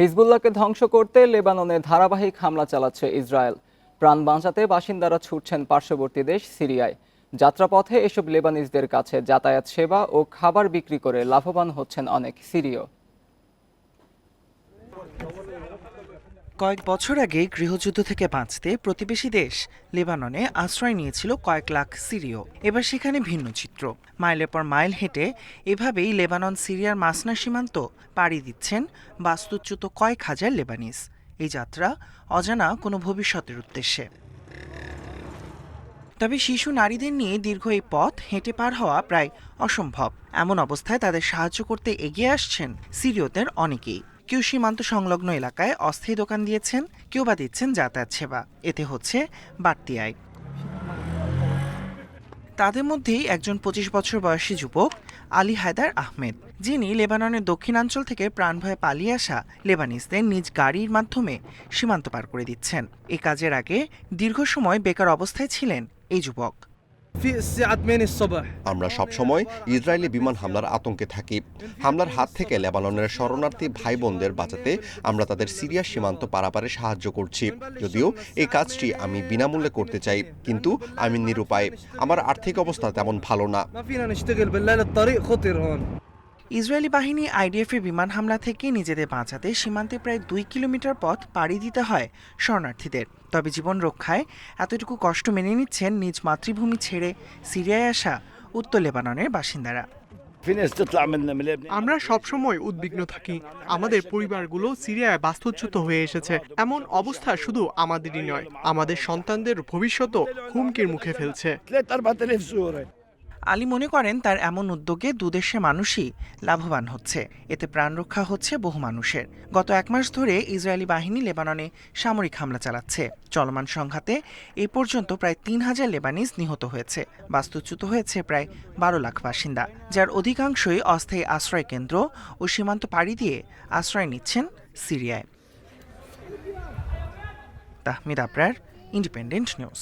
হিজবুল্লাহকে ধ্বংস করতে লেবাননে ধারাবাহিক হামলা চালাচ্ছে ইসরায়েল। প্রাণ বাঁচাতে বাসিন্দারা ছুটছেন পার্শ্ববর্তী দেশ সিরিয়ায়। যাত্রাপথে এসব লেবানিজদের কাছে যাতায়াত সেবা ও খাবার বিক্রি করে লাভবান হচ্ছেন অনেক সিরীয়। কয়েক বছর আগে গৃহযুদ্ধ থেকে বাঁচতে প্রতিবেশী দেশ লেবাননে আশ্রয় নিয়েছিল কয়েক লাখ সিরিয়। এবার সেখানে ভিন্ন চিত্র। মাইলের পর মাইল হেঁটে এভাবেই লেবানন, সিরিয়ার মাসনা সীমান্ত পাড়ি দিচ্ছেন বাস্তুচ্যুত কয়েক হাজার লেবানিস এই যাত্রা অজানা কোনো ভবিষ্যতের উদ্দেশ্যে। তবে শিশু নারীদের নিয়ে দীর্ঘ এই পথ হেঁটে পার হওয়া প্রায় অসম্ভব। এমন অবস্থায় তাদের সাহায্য করতে এগিয়ে আসছেন সিরিয়তের অনেকেই। কেউ সীমান্ত সংলগ্ন এলাকায় অস্থায়ী দোকান দিয়েছেন, কেউ বা দিচ্ছেন যাতায়াত সেবা। এতে হচ্ছে বাড়তি আয়। তাদের মধ্যেই একজন পঁচিশ বছর বয়সী যুবক আলী হায়দার আহমেদ, যিনি লেবাননের দক্ষিণাঞ্চল থেকে প্রাণভয়ে পালিয়ে আসা লেবানিসদের নিজ গাড়ির মাধ্যমে সীমান্ত পার করে দিচ্ছেন। এ কাজের আগে দীর্ঘ সময় বেকার অবস্থায় ছিলেন এই যুবক। আমরা সবসময় ইসরায়েলি বিমান হামলার আতঙ্কে থাকি। হামলার হাত থেকে লেবাননের শরণার্থী ভাই বোনদের বাঁচাতে আমরা তাদের সিরিয়ার সীমান্ত পারাপারে সাহায্য করছি। যদিও এই কাজটি আমি বিনামূল্যে করতে চাই কিন্তু আমি নিরুপায়। আমার আর্থিক অবস্থা তেমন ভালো না। ইসরায়েলি বাহিনী আইডিএফের বিমান হামলা থেকে নিজেদের বাঁচাতে সীমান্তে প্রায় দুই কিলোমিটার পথ পাড়ি দিতে হয় শরণার্থীদের। তবে জীবন রক্ষায় এতটুকু কষ্ট মেনে নিচ্ছেন নিজ মাতৃভূমি ছেড়ে সিরিয়ায় আসা উত্তর লেবাননের বাসিন্দারা। আমরা সবসময় উদ্বিগ্ন থাকি। আমাদের পরিবারগুলো সিরিয়ায় বাস্তুচ্যুত হয়ে এসেছে। এমন অবস্থা শুধু আমাদেরই নয়, আমাদের সন্তানদের ভবিষ্যৎও হুমকির মুখে ফেলছে। আলী মনে করেন তার এমন উদ্যোগে দুদেশে মানুষই লাভবান হচ্ছে। এতে প্রাণ রক্ষা হচ্ছে বহু মানুষের। গত এক মাস ধরে ইসরায়েলি বাহিনী লেবাননে সামরিক হামলা চালাচ্ছে। চলমান সংঘাতে এ পর্যন্ত প্রায় তিন হাজার লেবানিজ নিহত হয়েছে। বাস্তুচ্যুত হয়েছে প্রায় বারো লাখ বাসিন্দা, যার অধিকাংশই অস্থায়ী আশ্রয় কেন্দ্র ও সীমান্ত পাড়ি দিয়ে আশ্রয় নিচ্ছেন সিরিয়ায়। Tahmid Abrar, independent news.